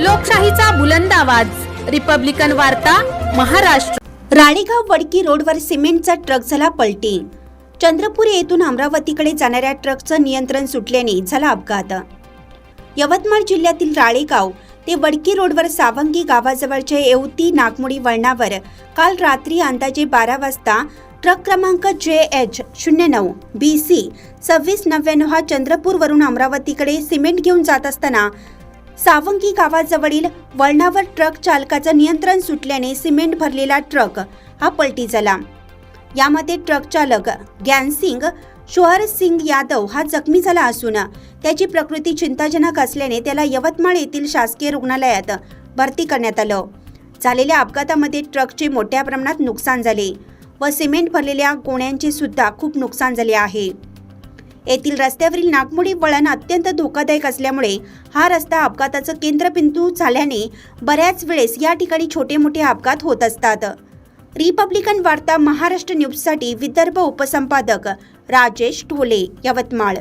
लोकशाहीचा बुलंद आवाज. रिपब्लिकन वार्ता महाराष्ट्र. राळेगाव वडकी रोडवर सिमेंटचा ट्रक झाला पलटी. चंद्रपूर येथून अमरावतीकडे जाणाऱ्या ट्रकचं नियंत्रण सुटल्याने झाला अपघात. यवतमाळ जिल्ह्यातील राळेगाव ते वडकी रोडवर सावंगी गावाजवळच्या येवती नागमोडी वळणावर काल रात्री अंदाजे बारा वाजता ट्रक क्रमांक जे एच शून्य नऊ बी सी सव्वीस नव्याण्णव हा चंद्रपूरवरून अमरावतीकडे सिमेंट घेऊन जात असताना सावंगी गावाजवळील वळणावर ट्रक चालकाचं नियंत्रण सुटल्याने सिमेंट भरलेला ट्रक हा पलटी झाला. यामध्ये ट्रक चालक ग्यानसिंग शोहर सिंग यादव हा जखमी झाला असून त्याची प्रकृती चिंताजनक असल्याने त्याला यवतमाळ येथील शासकीय रुग्णालयात भरती करण्यात आलं. झालेल्या अपघातामध्ये ट्रकचे मोठ्या प्रमाणात नुकसान झाले व सिमेंट भरलेल्या गोण्यांचे सुद्धा खूप नुकसान झाले आहे. येथील रस्त्यावरील नागमोडी वळण अत्यंत धोकादायक असल्यामुळे हा रस्ता अपघाताचं केंद्रबिंदू झाल्याने बऱ्याच वेळेस या ठिकाणी छोटे मोठे अपघात होत असतात. रिपब्लिकन वार्ता महाराष्ट्र न्यूजसाठी विदर्भ उपसंपादक राजेश ढोले यवतमाळ.